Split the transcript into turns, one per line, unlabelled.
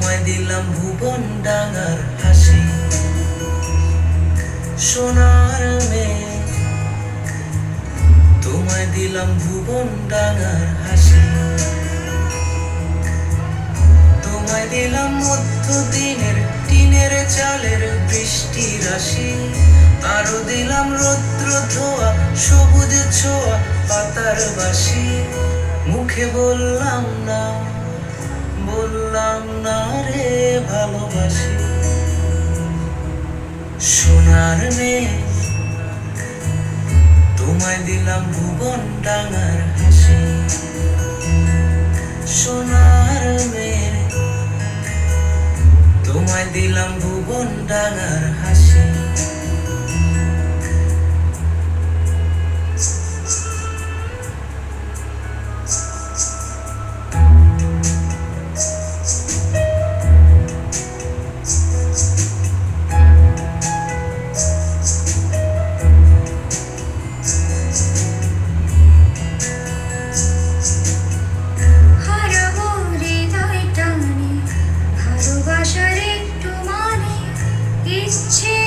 তোমায় দিলাম ভুবন ডাঙার হাসি। সোনার মেয়ে তোমায় দিলাম ভুবন ডাঙার হাসি। তোমায় দিলাম মধ্য দিনের টিনের চালের বৃষ্টি রাশি। আরও দিলাম রৌদ্র ধোয়া, সবুজ ছোঁয়া পাতার বাসি। মুখে বললাম না বললাম, না রে, ভালোবাসি। সোনার মেয়ে তোমায় দিলাম ভুবন ডাঙার হাসি। সোনার মেয়ে তোমায় দিলাম ভুবন ডাঙার these cheese.